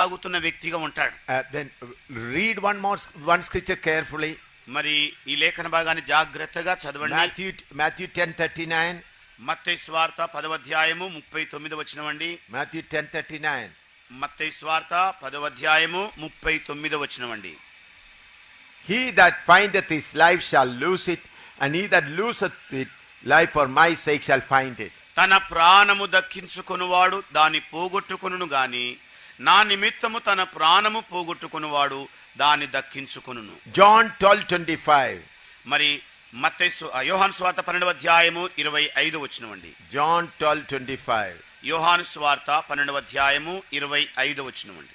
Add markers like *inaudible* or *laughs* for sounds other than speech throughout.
సాగుతున్న వ్యక్తిగా ఉంటాడు. Then read one more one scripture carefully మరి ఈ లేఖన భాగాన్ని జాగ్రత్తగా చదవండి. మాథ్యూ టెన్ థర్టీ నైన్ మత్తై స్వార్త పదవధ్యాయము ముప్పై తొమ్మిది వచ్చినవండి మాథ్యూ టెన్ థర్టీ నైన్ మత్తై స్వార్త పదవధ్యాయము ముప్పై తొమ్మిది వచ్చినవండి he that find that is life shall lose it and he that lose it life for my sake shall find it తన ప్రాణము దక్కించుకునివాడు దాన్ని పోగొట్టుకును గాని నా నిమిత్తము తన ప్రాణము పోగొట్టుకొనువాడు దాన్ని దక్కించుకొనును John 12:25. మరి మత్తయి సు- ఆ, యోహాను స్వార్త పన్నెండవ అధ్యాయము ఇరవై ఐదు వచనమండి John 12:25. యోహాను స్వార్త పన్నెండవ అధ్యాయము ఇరవై ఐదు వచనమండి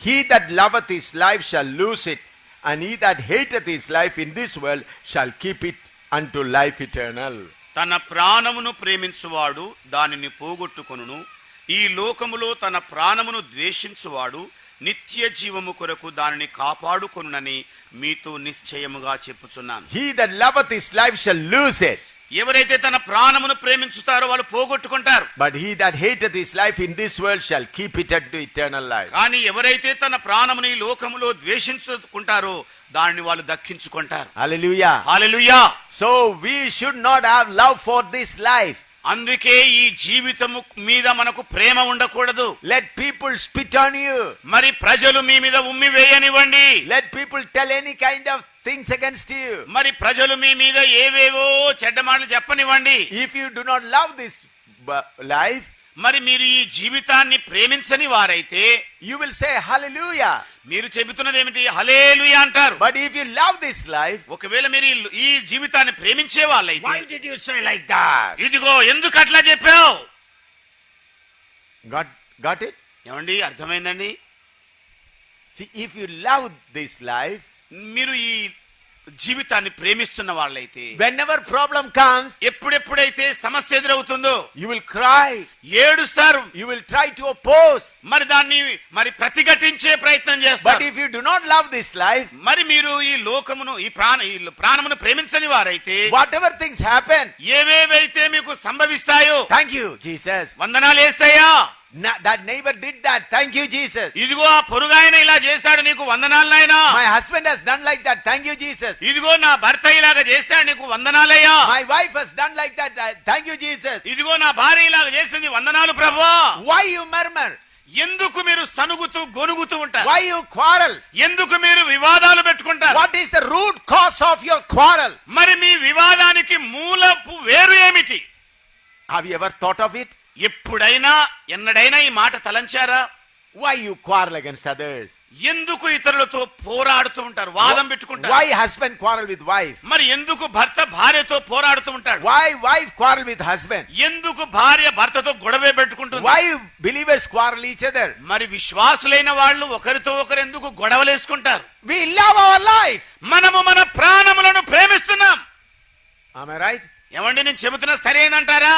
He that loveth his life shall lose it, and he that hateth his life in this world shall keep it unto life eternal. తన ప్రాణమును ప్రేమించువాడు దానిని పోగొట్టుకొనును ఈ లోకములో తన ప్రాణమును ద్వేషించువాడు నిత్య జీవము కొరకు దానిని కాపాడుకొనునని మీతో నిశ్చయముగా చెప్పుచున్నాను. He that loveth his life shall lose ఎవరైతే తన ప్రాణమును ప్రేమించుతారో వాళ్ళు పోగొట్టుకుంటారు. But he that hate this life in this world shall keep it at to eternal life కానీ ఎవరైతే తన ప్రాణమును ఈ లోకములో ద్వేషించుకుంటారో దాన్ని వాళ్ళు దక్కించుకుంటారు. Hallelujah hallelujah so we should not have love for this life అందుకే ఈ జీవితము మీద మనకు ప్రేమ ఉండకూడదు Let people spit on you. మరి ప్రజలు మీ మీద ఉమ్మి వేయనివ్వండి Let people tell any kind of things against you. మరి ప్రజలు మీ మీద ఏవేవో చెడ్డ మాటలు చెప్పనివ్వండి If you do not love this bu- life, మరి మీరు ఈ జీవితాన్ని ప్రేమించని వారైతే యూ విల్ సే హల్లెలూయా మీరు చెబుతున్నది ఏమిటి హల్లెలూయా అంటారు. But if you love this life ఒకవేళ మీరు ఈ జీవితాన్ని ప్రేమించే వాళ్ళైతే లైక్ ఇదిగో ఎందుకు అట్లా చెప్పావు? గాట్ గాట్ ఏమండి అర్థమైందండి? If you love this life మీరు ఈ జీవితాన్ని ప్రేమిస్తున్న వాళ్ళైతే whenever problem comes, ఎప్పుడెప్పుడైతే సమస్య ఎదురవుతుందో you will cry. ఏడుస్తారు You will try to oppose. మరి దాన్ని మరి ప్రతిఘటించే ప్రయత్నం చేస్తారు if you do not love this life, మరి మీరు ఈ లోకమును ఈ ప్రాణ ఈ ప్రాణమును ప్రేమించని వారైతే whatever things happen, ఏవేవైతే మీకు సంభవిస్తాయో you, Jesus. వందనాలు వేస్తాయా That neighbor did that. Thank you, Jesus. ఇదిగో ఆ పొరుగాయన ఇలా చేశాడు నీకు వందనాలు నాయనా My husband has done like that. Thank you, Jesus. ఇదిగో నా భర్త ఇలాగ చేశాడు నీకు వందనాలయ్యా My wife has done like that. Uh, Thank you, Jesus. ఇదిగో నా భార్య ఇలాగ చేసింది వందనాలు ప్రభా Why you murmur? ఎందుకు మీరు సనుగుతూ గొనుగుతూ ఉంటారు Why you quarrel? ఎందుకు మీరు వివాదాలు పెట్టుకుంటారు What is the root cause of your quarrel? మరి మీ వివాదానికి మూలపు వేరు ఏమిటి Have you ever thought of it? ఎప్పుడైనా ఎన్నడైనా ఈ మాట తలంచారా Why you quarrel against others? ఎందుకు ఇతరులతో పోరాడుతూ ఉంటారు వాదం పెట్టుకుంటారు Why husband quarrel with wife? మరి ఎందుకు భర్త భార్యతో పోరాడుతూ ఉంటాడు Why wife quarrel with husband? ఎందుకు భార్య భర్తతో గొడవే పెట్టుకుంటుంది Why believers quarrel each other? మరి విశ్వాసులైన వాళ్ళు ఒకరితో ఒకరు ఎందుకు గొడవలేసుకుంటారు We love our life. మనము మన ప్రాణములను ప్రేమిస్తున్నాం I right? ఏమండి నేను చెబుతున్నా సరేనంటారా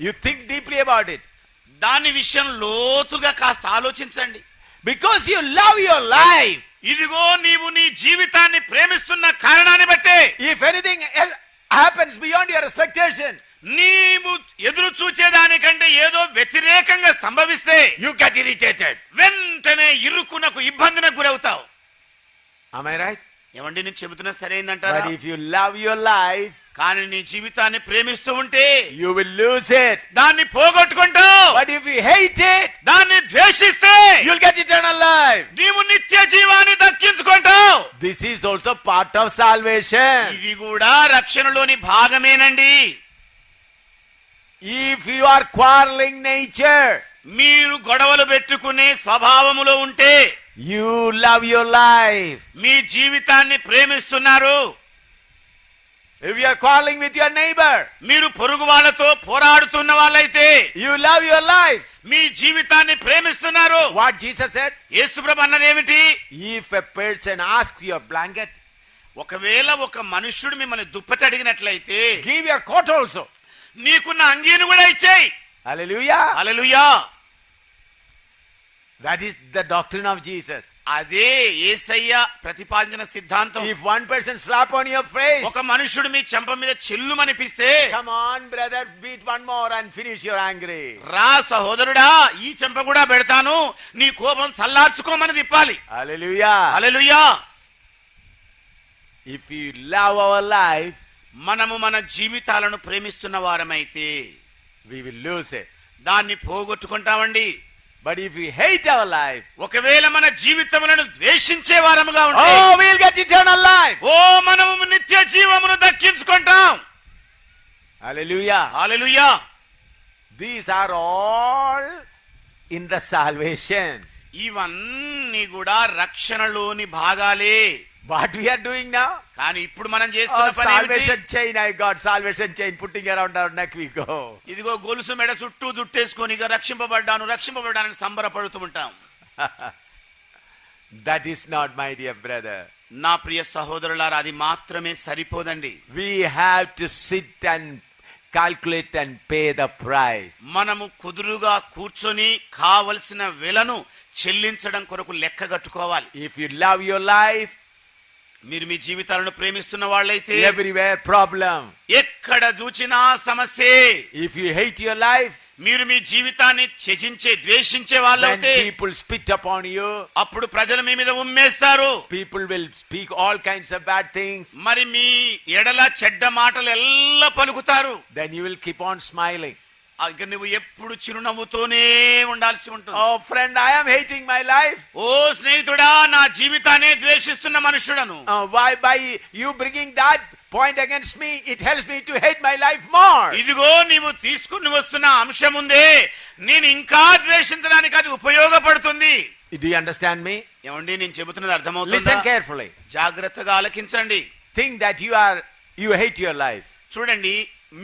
you think deeply about it దాని విషయం లోతుగా కాస్త ఆలోచించండి. Because you love your life ఇదిగో నీవు నీ జీవితాన్ని ప్రేమిస్తున్న కారణాన్ని బట్టి if anything happens beyond your expectation నీవు ఎదురు చూచే దానికంటే ఏదో వ్యతిరేకంగా సంభవిస్తే యు గెట్ ఇరిటేటెడ్ వెంటనే ఇరుకునకు ఇబ్బందినకు గురవుతావు. ఐ రైట్ ఏమండి నేను చెబుతున్నా సరైందంటారు? If you love your life కానీ నీ జీవితాన్ని ప్రేమిస్తూ ఉంటే యు విల్ లూజ్ ఇట్ దాన్ని పోగొట్టుకుంటావు but if you hate it దాన్ని ద్వేషిస్తే you will get eternal life నీవు నిత్య జీవాన్ని దక్కించుకుంటావు this is also part of salvation ఇది కూడా రక్షణలోని భాగమేనండి. If you are quarrelling nature మీరు గొడవలు పెట్టుకునే స్వభావములో ఉంటే you love your life. మీ జీవితాన్ని ప్రేమిస్తున్నారు If you are quarreling with your neighbor, మీరు పొరుగు వాళ్ళతో పోరాడుతున్న వాళ్ళైతే you love your life. మీ జీవితాన్ని ప్రేమిస్తున్నారు What Jesus said? యేసుప్రభు అన్నదేమిటి If a person asks your blanket, ఒకవేళ ఒక మనుష్యుడు మిమ్మల్ని దుప్పటి అడిగినట్లయితే give your coat also. నీకున్న అంగీని కూడా ఇచ్చేయి Hallelujah. Hallelujah that is the doctor of Jesus అదే ఏసయ్య ప్రతిపాదించిన సిద్ధాంతం. If one person slap on your face ఒక మనుషుడు మీ చెంప మీద చెల్లు మనిపిస్తే come on brother beat one more and finish your angry రా సహోదరుడా ఈ చెంప కూడా పెడతాను నీ కోపం చల్లార్చుకోమని తిప్పాలి. హల్లెలూయా హల్లెలూయా if you love our life మనము మన జీవితాలను ప్రేమిస్తున్న వారమైతే వి విల్ లూస్ ఇట్ దాన్ని పోగొట్టుకుంటామండి. But if you hate our life ఒకవేళ మన జీవితములను ద్వేషించే వారముగా ఉంటే ఓ విల్ లైఫ్ ఓ మనము నిత్య జీవమును దక్కించుకుంటాం. హల్లెలూయా హల్లెలూయా these are all in the salvation ఇవన్నీ కూడా రక్షణలోని భాగాలే. వాట్ వీఆర్ డూయింగ్ నా కానీ ఇప్పుడు మనం చేస్తున్న chain I got salvation chain putting around our neck we ఇదిగో గొలుసు మెడ చుట్టూ దుట్టేసుకొని ఇక రక్షింపబడ్డాను రక్షింపబడ్డానని సంబరపడుతూ ఉంటాం. That is not my dear brother నా ప్రియ సహోదరులారా అది మాత్రమే సరిపోదండి. We have to sit and calculate and pay the price మనము కుదురుగా కూర్చొని కావలసిన వెలను చెల్లించడం కొరకు లెక్క కట్టుకోవాలి. If you love your life మీరు మీ జీవితాలను ప్రేమిస్తున్న వాళ్ళైతే ఎవ్రీవేర్ ప్రాబ్లం ఎక్కడ చూచినా సమస్య. If you hate your life మీరు మీ జీవితాన్ని త్యజించే ద్వేషించే వాళ్ళైతే people spit up on you అప్పుడు ప్రజలు మీ మీద ఉమ్మేస్తారు. People will speak all kinds of bad things మరి మీ ఎడల చెడ్డ మాటలు ఎల్ల పలుకుతారు. Then you will keep on smiling ఇక నువ్వు ఎప్పుడు చిరునవ్వుతోనే ఉండాల్సి ఉంటుంది Oh, friend, I am hating my life. ఓ స్నేహితుడా నా జీవితాన్ని ద్వేషిస్తున్న మనుషుడను Uh, why, by you bringing that point against me, it helps me to hate my life more. ఇదిగో నీవు తీసుకుని వస్తున్న అంశం ఉందే నేను ఇంకా ద్వేషించడానికి అది ఉపయోగపడుతుంది Do you understand me? ఏమండి నేను చెబుతున్నది Listen అర్థమవుతుందా carefully. జాగ్రత్తగా ఆలకించండి Think that you are, you hate your life. చూడండి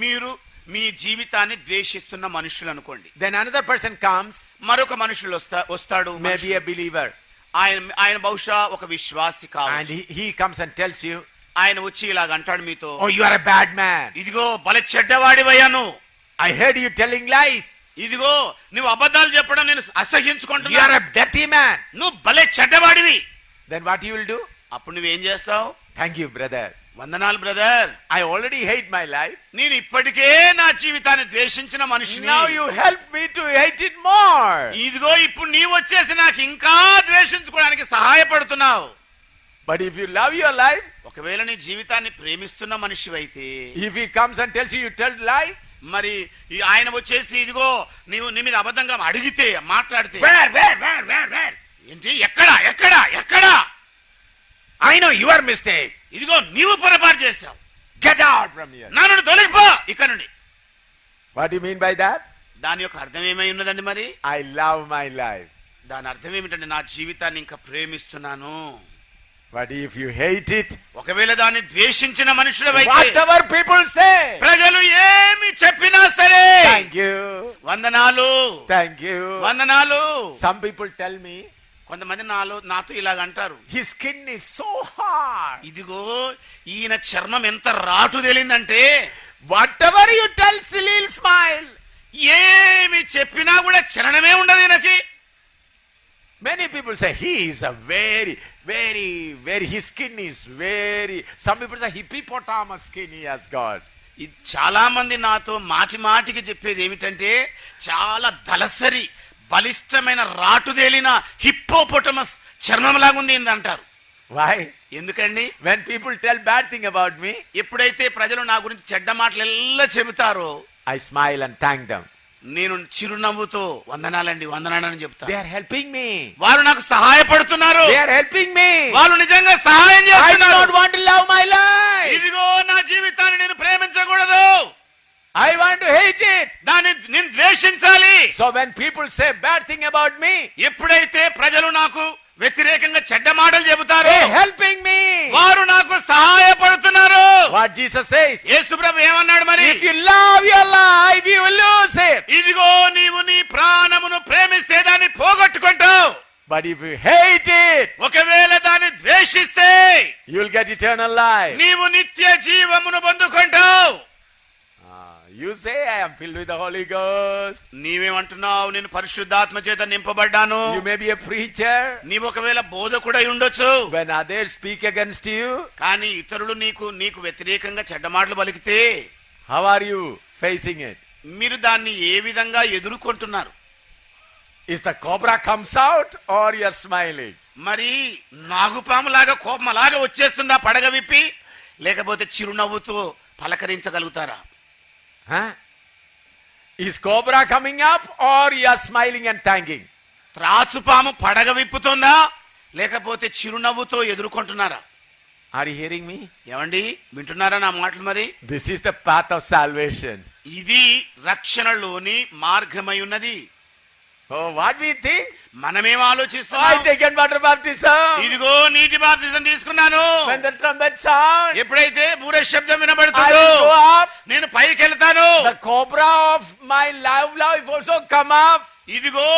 మీరు మీ జీవితాన్ని ద్వేషిస్తున్న మనుషులు అనుకోండి. దెన్ అనదర్ పర్సన్ కమ్స్ మరొక మనుషులు వస్తాడు మేబీ ఎ బిలీవర్ ఆయన ఆయన బహుశా ఒక విశ్వాసి కావాలి he comes and tells you ఆయన వచ్చి ఇలాగ అంటాడు మీతో ఓ ఆర్ బ్యాడ్ మ్యాన్ ఇదిగో బల చెడ్డవాడి అయ్యాను I heard you telling lies ఇదిగో నువ్వు అబద్ధాలు చెప్పడం నేను అసహించుకుంటున్నా యు ఆర్ మ్యాన్ నువ్వు బల చెడ్డవాడివి. దెన్ వాట్ యుల్ డూ అప్పుడు నువ్వు ఏం చేస్తావు యూ బ్రదర్ వందనాలు brother I already hate my life. నేను ఇప్పటికే నా జీవితాన్ని ద్వేషించిన మనిషిని Now you help me to hate it more. ఇదిగో ఇప్పుడు నీవు వచ్చేసి నాకు ఇంకా ద్వేషించుకోవడానికి సహాయపడుతున్నావు But if you love your life, ఒకవేళ నీ జీవితాన్ని ప్రేమిస్తున్న మనిషివైతే if he comes and tells you you tell lie, మరి ఈ ఆయన వచ్చేసి ఇదిగో నీవు నీ మీద అబద్ధంగా అడిగితే మాట్లాడితే? ఏంటి ఎక్కడ ఎక్కడ ఎక్కడ I know your mistake. ఇదిగో నీవు పొరపాటు చేశావు. నన్ను తొలగిపో ఇక్కడ నుండి. What you mean by that దాని యొక్క అర్థం ఏమై ఉన్నదండి మరి? ఐ లవ్ మై లైఫ్ దాని అర్థం ఏమిటండి నా జీవితాన్ని ఇంకా ప్రేమిస్తున్నాను. What if you hate it ఒకవేళ దాన్ని ద్వేషించిన మనుషుల వైట్ ఎవర్ పీపుల్ సే ప్రజలు ఏమి చెప్పినా సరే. థాంక్యూ వందనాలు. థాంక్యూ వందనాలు. సమ్ పీపుల్ టెల్ మీ కొంతమంది నాలో నాతో ఇలాగ అంటారు. He skin is so hard ఇదిగో ఈయన చర్మం ఎంత రాటు తేలిందంటే వాట్ ఎవర్ యు టెల్ సిలీల్ స్మైల్ ఏమి చెప్పినా కూడా చరణమే ఉండదు ఈయనకి. Many people say he is a very very very he skin is very some people say hippopotamus skin he has got ఇది చాలా మంది నాతో మాటి మాటికి చెప్పేది ఏమిటంటే చాలా దలసరి బలిష్టమైన రాటుదేలిన హిప్పోపొటమస్ చర్మం లాగుంది ఇది అంటారు Why? ఎందుకండి When people tell bad thing about me, ఎప్పుడైతే ప్రజలు నా గురించి చెడ్డ మాటలు ఎల్లా చెబుతారో I smile and thank them. నేను చిరునవ్వుతో వందనాలండి వందనాలని చెప్తా They are helping me. వారు నాకు సహాయపడుతున్నారు They are helping me. వాళ్ళు నిజంగా సహాయం చేస్తున్నారు not want to love my life. ఇదిగో నా జీవితాన్ని నేను ప్రేమించకూడదు I want to hate it దాన్ని నేను ద్వేషించాలి. So when people say bad thing about me ఎప్పుడైతే ప్రజలు నాకు వ్యతిరేకంగా చెడ్డ మాటలు చెబుతారు హెల్పింగ్ మీ వారు నాకు సహాయపడుతున్నారు. వాట్ జీసస్ సేస్ యేసు ప్రభు ఏమన్నాడు మరి? You love your life you will ఇదిగో నీవు నీ ప్రాణమును ప్రేమిస్తే దాన్ని పోగొట్టుకుంటావు. But if you hate it ఒకవేళ దాన్ని ద్వేషిస్తే you'll will get eternal life నీవు నిత్య జీవమును పొందుకుంటావు. You say, I am filled with the Holy Ghost. నీవేమంటున్నావు నేను పరిశుద్ధాత్మ చేత నింపబడ్డాను You may be a preacher. నీవు ఒకవేళ బోధకుడై ఉండొచ్చు When others speak against you, కానీ ఇతరులు నీకు నీకు వ్యతిరేకంగా చెడ్డ మాటలు పలికితే how are you facing it? మీరు దాన్ని ఏ విధంగా ఎదుర్కొంటున్నారు Is the cobra comes out or you're smiling? మరి నాగుపాములాగా కోపమలాగా వచ్చేస్తుందా పడగ విప్పి లేకపోతే చిరునవ్వుతో పలకరించగలుగుతారా is cobra coming up or you're smiling and thanking త్రాచుపాము పడగ విప్పుతుందా? లేకపోతే చిరునవ్వుతో ఎదుర్కొంటున్నారా? ఆర్ హియరింగ్ మీ ఏమండి? వింటున్నారా నా మాటలు మరి? This is the path of salvation ఇది రక్షణలోని మార్గమై ఉన్నది. ఓ వాట్ వి థింక్ మనమేం ఆలోచిస్తాం ఐ టేక్ వాటర్ బాప్టిజం ఇదిగో నీటి బాప్టిజం తీసుకున్నాను. ఎప్పుడైతే బూరే శబ్దం వినబడుతుందో నేను పైకి వెళ్తాను The cobra of my love life also come up. ఇదిగో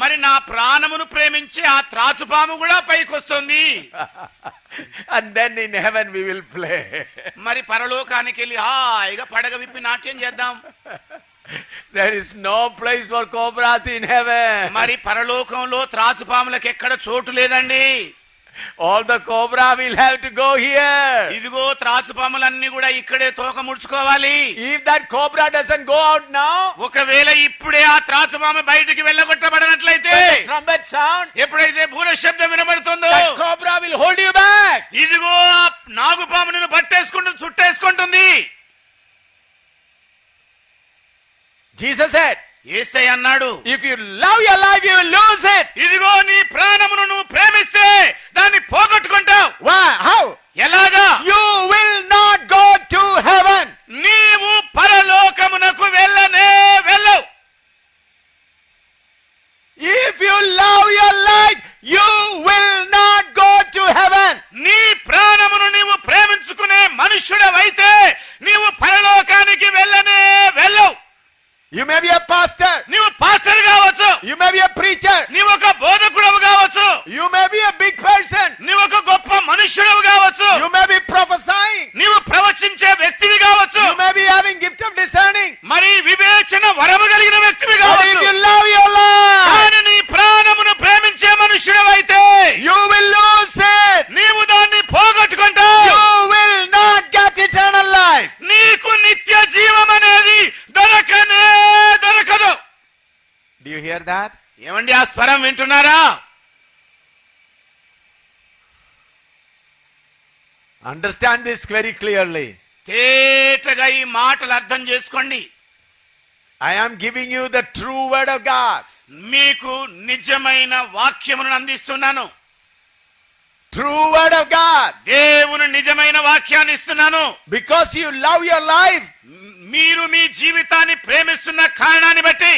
మరి నా ప్రాణమును ప్రేమించి ఆ త్రాచుపాము కూడా పైకి వస్తుంది *laughs* and then in heaven we will play. మరి పరలోకానికి వెళ్ళి హాయిగా పడగ విప్పి నాట్యం చేద్దాం *laughs* there is no place for cobras in heaven. మరి పరలోకంలో త్రాచుపాములకు ఎక్కడ చోటు లేదండి All the cobra will have to go here. ఇదిగో త్రాచుపాములన్నీ కూడా ఇక్కడే తోక ముడుచుకోవాలి If that cobra doesn't go out now, ఒకవేళ ఇప్పుడే ఆ త్రాచుపాము బయటికి వెళ్ళగొట్టబడినట్లయితే trumpet sound, ఎప్పుడైతే భూర శబ్దం వినబడుతుందో that cobra will hold you back. ఇదిగో నాగుపాము నిన్ను పట్టేసుకుంటుంది చుట్టేసుకుంటుంది Jesus said, ఏస్తే అన్నాడు if you love your life you will lose it ఇదిగో నీ ప్రాణమును నువ్వు ప్రేమిస్తే దాన్ని పోగొట్టుకుంటావు. వా హౌ ఎలాగా? You will not go to heaven నీవు పరలోకమునకు వెళ్ళనే వెళ్ళవు. If you love your life you will not go to heaven D hear that ఏమండి ఆ స్వరం వింటున్నారా? అండర్స్టాండ్ దిస్ వెరీ క్లియర్లీ తేటగా ఈ మాటలు అర్థం చేసుకోండి. I am giving you the true word of God మీకు నిజమైన వాక్యమును అందిస్తున్నాను. ట్రూ వర్డ్ ఆఫ్ గాడ్ దేవుని నిజమైన వాక్యాన్ని ఇస్తున్నాను. Because you love your life మీరు మీ జీవితాన్ని ప్రేమిస్తున్న కారణాన్ని బట్టి.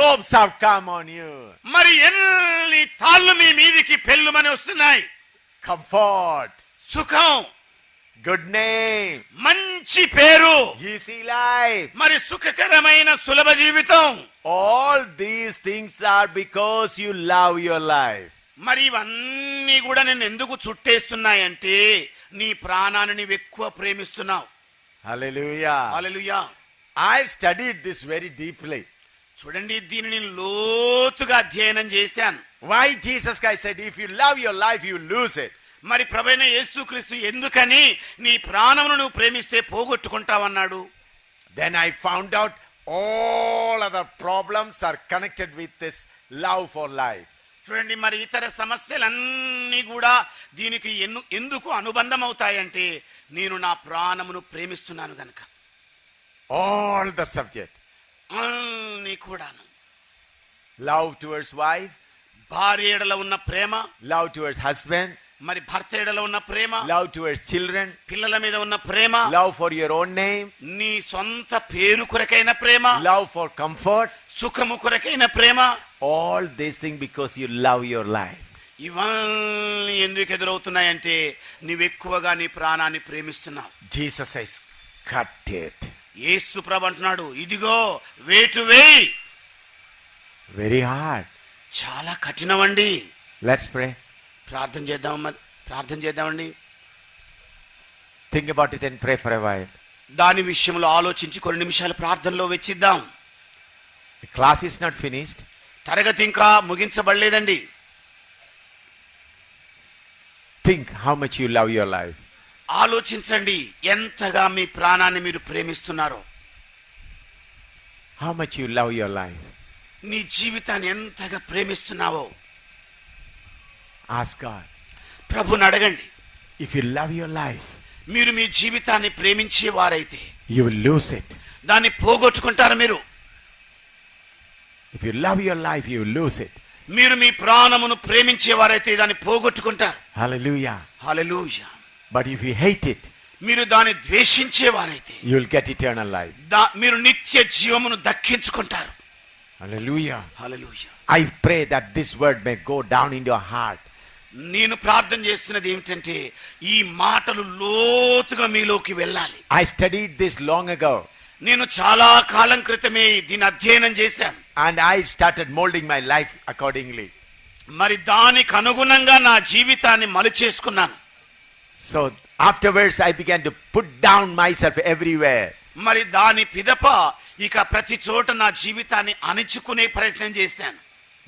Ropes have come on you? మరి ఎన్ని తాళ్ళు మీ మీదికి పెళ్ళుమని వస్తున్నాయి? Comfort, సుఖం. Good name, మంచి పేరు. Easy life. మరి సుఖకరమైన సులభ జీవితం. All these things are because you love your life. మరి ఇవన్నీ కూడా నేను ఎందుకు చుట్టేస్తున్నాయంటే నీ ప్రాణాన్ని నీవు ఎక్కువ ప్రేమిస్తున్నావు. I studied this very deeply చూడండి దీనిని లోతుగా అధ్యయనం చేశాను. Why Jesus said if you love your life you lose మరి ప్రభైన యేసు క్రీస్తు ఎందుకని నీ ప్రాణమును నువ్వు ప్రేమిస్తే పోగొట్టుకుంటావు అన్నాడు then I found out all other problems are connected with this love for life చూడండి మరి ఇతర సమస్యలన్నీ కూడా దీనికి ఎన్ను ఎందుకు అనుబంధం అవుతాయంటే నేను నా ప్రాణమును ప్రేమిస్తున్నాను గనక. All the subject. అన్నీ కూడాను. Love towards wife, భార్య ఎడల ఉన్న ప్రేమ. Love towards husband, మరి భర్త ఎడల ఉన్న ప్రేమ. Love towards children, పిల్లల మీద ఉన్న ప్రేమ. Love for your own name, నీ సొంత పేరు కొరకైన ప్రేమ. Love for comfort. సుఖము కొరకైన ప్రేమ All these things because you love your life. ఇవన్నీ ఎందుకు ఎదురవుతున్నాయంటే నీవెక్కువగా నీ ప్రాణాన్ని ప్రేమిస్తున్నావు Jesus says, cut it. యేసు ప్రభు అంటున్నాడు ఇదిగో వేటు వేయి Very hard. చాలా కఠినమండి Let's pray. ప్రార్థన చేద్దాం ప్రార్థన చేద్దామండి Think about it and pray for a while. దాని విషయంలో ఆలోచించి కొన్ని నిమిషాలు ప్రార్థనలో వెచ్చిద్దాం క్లాస్ ఇస్ నాట్ ఫినిష్డ్ తరగతి ఇంకా ముగించబడలేదండి. Think how much you love your life ఆలోచించండి ఎంతగా మీ ప్రాణాన్ని మీరు ప్రేమిస్తున్నారు. How much you love your life నీ జీవితాన్ని ఎంతగా ప్రేమిస్తున్నావో. ఆస్క్ గాడ్ ప్రభుని అడగండి. If you love your life మీరు మీ జీవితాన్ని ప్రేమించే వారైతే యు విల్ లూస్ ఇట్ దాన్ని పోగొట్టుకుంటారు మీరు. If you love your life you lose it మీరు మీ ప్రాణమును ప్రేమించే వారైతే దాన్ని పోగొట్టుకుంటారు. హల్లెలూయా హల్లెలూయా but if you hate it మీరు దాన్ని ద్వేషించే వారైతే you will get eternal life మీరు నిత్య జీవమును దక్కించుకుంటారు. హల్లెలూయా హల్లెలూయా I pray that this word may go down in your heart నేను ప్రార్థన చేస్తున్నది ఏమిటంటే ఈ మాటలు లోతుగా మీలోకి వెళ్ళాలి. I study this long ago నేను చాలా కాలం క్రితమే దీని అధ్యయనం చేశాను. And I started molding my life accordingly. మరి దానికి అనుగుణంగా నా జీవితాన్ని మలుచేసుకున్నాను So afterwards, I began to put down myself everywhere. మరి దాని పిదప ఇక ప్రతి చోట నా జీవితాన్ని అణిచుకునే ప్రయత్నం చేశాను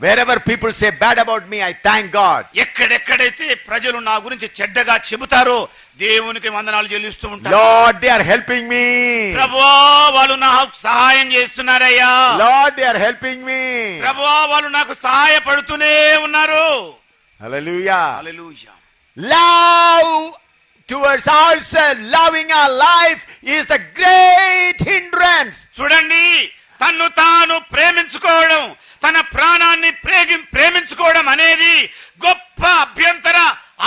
Wherever people say bad about me, I thank God. ఎక్కడెక్కడైతే ప్రజలు నా గురించి చెడ్డగా చెబుతారో దేవునికి వందనాలు చెల్లిస్తూ ఉంటారు Lord, they are helping me. ప్రభువా వాళ్ళు నాకు సహాయం చేస్తున్నారయ్యా Lord, they are helping me. ప్రభువా వాళ్ళు నాకు సహాయపడుతూనే ఉన్నారు Hallelujah. Hallelujah Love towards ourselves, loving our life is the great hindrance. చూడండి తన్ను తాను ప్రేమించుకోవడం తన ప్రాణాన్ని ప్రేగి ప్రేమించుకోవడం అనేది గొప్ప అభ్యంతర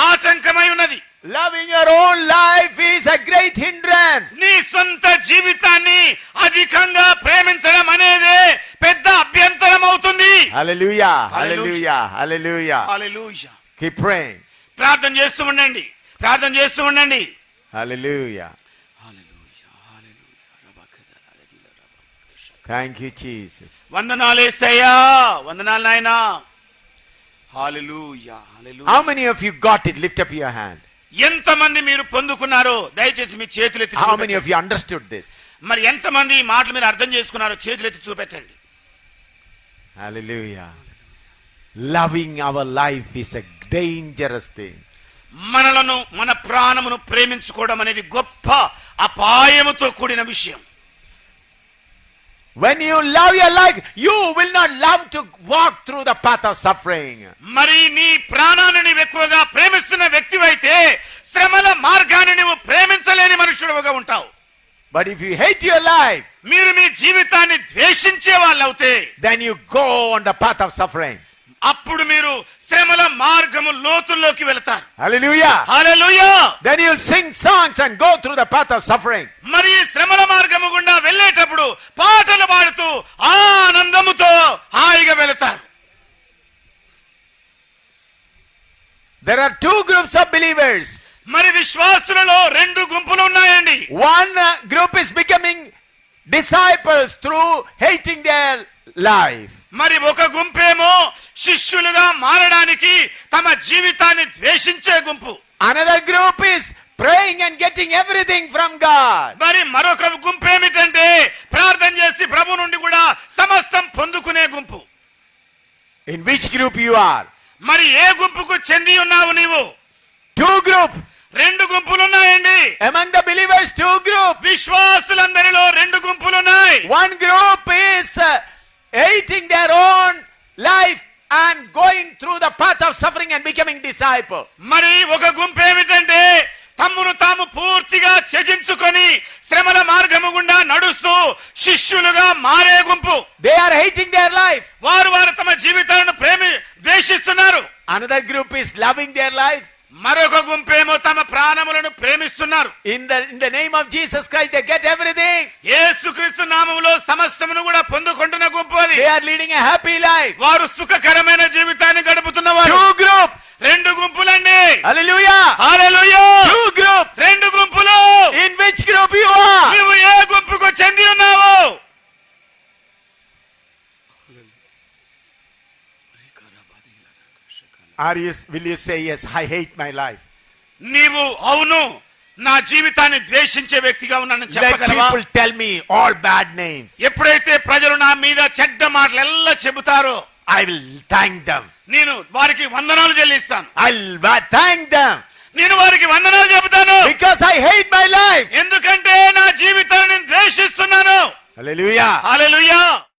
ఆటంకమై ఉన్నది loving your own life is a great hindrance నీ సొంత జీవితాన్ని అధికంగా ప్రేమించడం అనేది పెద్ద అభ్యంతరం అవుతుంది. హల్లెలూయా హల్లెలూయా హల్లెలూయా హల్లెలూయా కీ ప్రే ప్రార్థన చేస్తూ ఉండండి. ప్రార్థన చేస్తూ ఉండండి. హల్లెలూయా థ్యాంక్ యూ చీజ్ వందనాలు ఏసయ్యా. వందనాలు నాయనా. హల్లెలూయా హల్లెలూయా how many of you got it lift up your hand ఎంతమంది మీరు పొందుకున్నారో దయచేసి మీ చేతులెత్తి many చూపెట్టండి. of you understood this? మరి ఎంతమంది ఈ మాటలు మీరు అర్థం చేసుకున్నారో చేతులెత్తి చూపెట్టండి Hallelujah. Loving our life is a dangerous thing. మనలను మన ప్రాణమును ప్రేమించుకోవడం అనేది గొప్ప అపాయముతో కూడిన విషయం When you love your life, you will not love to walk through the path of suffering. మరి నీ ప్రాణాన్ని నీవు ఎక్కువగా ప్రేమిస్తున్న వ్యక్తివైతే శ్రమల మార్గాన్ని నువ్వు ప్రేమించలేని మనుషుడుగా ఉంటావు But if you hate your life, మీరు మీ జీవితాన్ని ద్వేషించే వాళ్ళవుతే then you go on the path of suffering. అప్పుడు మీరు శ్రమల మార్గము లోతుల్లోకి వెళతారు. హల్లెలూయా హల్లెలూయా then you sing songs and go through the path of suffering మరి శ్రమల మార్గము గుండా వెళ్ళేటప్పుడు పాటలు పాడుతూ ఆనందముతో హాయిగా వెళతారు. There are two groups of believers మరి విశ్వాసులలో రెండు గుంపులు ఉన్నాయండి. One group is becoming disciples through hating their life మరి ఒక గుంపేమో శిష్యులుగా మారడానికి తమ జీవితాన్ని ద్వేషించే గుంపు. Another group is praying and getting everything from God మరి మరొక గుంపు ఏమిటంటే ప్రార్థన చేసి ప్రభు నుండి కూడా సమస్తం పొందుకునే గుంపు. In which group you are మరి ఏ గుంపుకు చెంది ఉన్నావు నీవు? టూ గ్రూప్ రెండు గుంపులు ఉన్నాయండి among the believers two group విశ్వాసులందరిలో రెండు గుంపులు ఉన్నాయి one group is hating their own life and going through the path of suffering and becoming disciple. మరి ఒక గుంపు ఏమిటంటే తమ్మును తాము పూర్తిగా త్యజించుకొని శ్రమల మార్గము గుండా నడుస్తూ శిష్యులుగా మారే గుంపు They are hating their life. వారు వారు తమ జీవితాలను ప్రేమి ద్వేషిస్తున్నారు Another group is loving their life. మరొక గుంపేమో తమ ప్రాణములను ప్రేమిస్తున్నారు. In the in the name of Jesus Christ they get everything యేసుక్రీస్తు నామములో సమస్తమును కూడా పొందుకుంటున్న గుంపు అది. They are leading a happy life వారు సుఖకరమైన జీవితాన్ని గడుపుతున్న వారు. టు గ్రూప్ రెండు గుంపులండి. హల్లెలూయా హల్లెలూయా two are you will you say yes I hate my life నీవు అవును నా జీవితాన్ని ద్వేషించే వ్యక్తిగా ఉన్నానని tell me all bad names ఎప్పుడైతే ప్రజలు నా మీద చెడ్డ మాటలు ఎల్ల చెబుతారో ఐ విల్ థాంక్ దెం నేను వారికి వందనాలు చెల్లిస్తాను. ఐ విల్ థ్యాంక్ దెం నేను వారికి వందనాలు చెబుతాను. Because I hate my life ఎందుకంటే నా జీవితాన్ని ద్వేషిస్తున్నాను.